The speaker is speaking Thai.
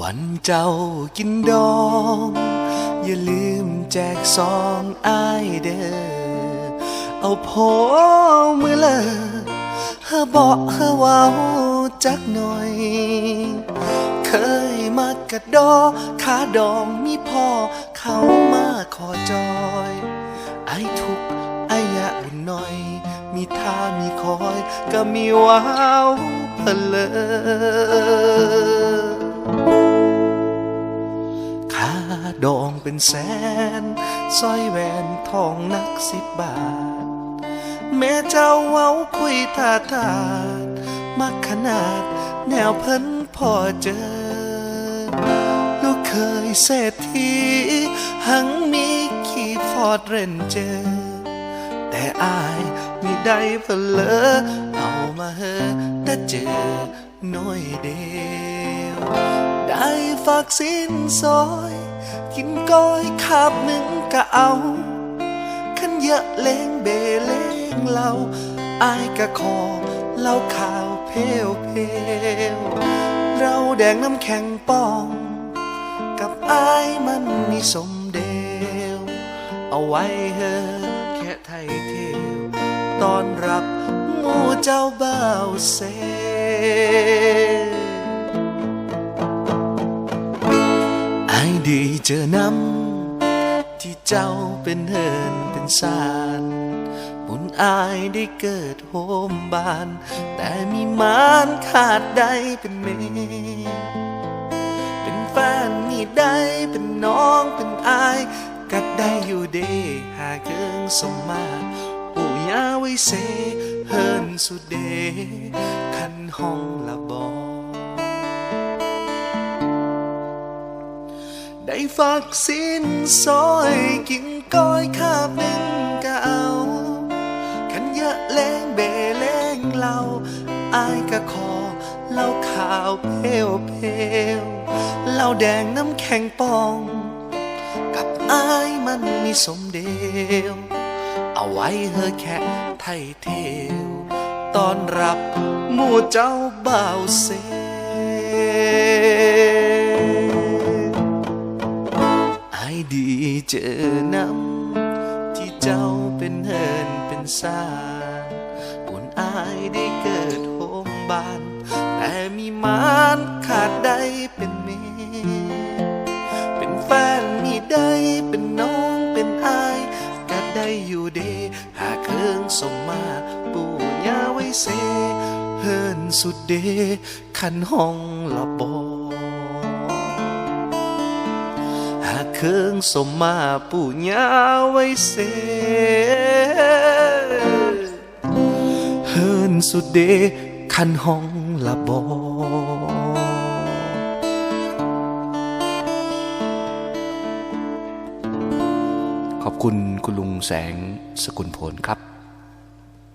วันเจ้ากินดอง อย่าลืมแจกซองอายเด้อเอาพอมือเลอฮาบอกฮาเว้าจักหน่อย เคยมากกะดอขาดองมีพ่อเขามาขอจอยไอทุกไอยะอุ่นหน่อย มีท่ามีคอย ก็มีว้าวเพลอค่าดองเป็นแสนสร้อยแหวนทองนักสิบบาท แม่เจ้าเว้าคุยท่าทาดมักขนาดแนวเพิ่นพอเจอ ลูกเคยเศรษฐีหังมีขี่ฟอร์ดเรนเจอแต่อาย มีได้เพลอเอามาเฮอได้เจอน่อยเดียว ได้ฝากสินซอย กินก้อยคาบหนึ่งก็เอาขันเยอะเลงเบเลงเหล่าอายกะคอเล่าข่าวเพลเพลเราแดงน้ำแข็งปอง กับอายมันมีสมเดว เอาไว้เฮอแค่ไทยเท อนรับหมู่เจ้าบ่าวเซไอายดีเจอน้ำที่เจ้าเป็นเฮินเป็นสารบุญอายได้เกิดโฮมบาน แต่มีมานขาดได้เป็นเมเป็นแฟนมีได้เป็นน้องเป็นอายก็ได้อยู่เดหาเกิงสมมา ยาไว้เซเฮินสุดเดคันห้องละบอได้ฝากสินซอยกินก้อยคาบหนึ่งก็เอาขันเยอะแรงเบแรงเล่าอายก็ขอเล่าขาวเพลเพลเล่าแดงน้ำแข็งปอง กับอายมันมีสมเดียว เอาไว้เฮอแค่ไทยเทวตอนรับหมู่เจ้าบ่าวเซไอายดีเจอนำที่เจ้าเป็นเฮินเป็นสารบุญอายได้เกิดโฮมบาน แต่มีมานขาดได้เป็นเมเป็นแฟนมีได้เป็น สุดเดขันห้องละบอหากเครื่องสมมาปู่ยาไว้เสเฮินสุดเดคันห้องละบอขอบคุณคุณลุงแสงสกุลผลครับ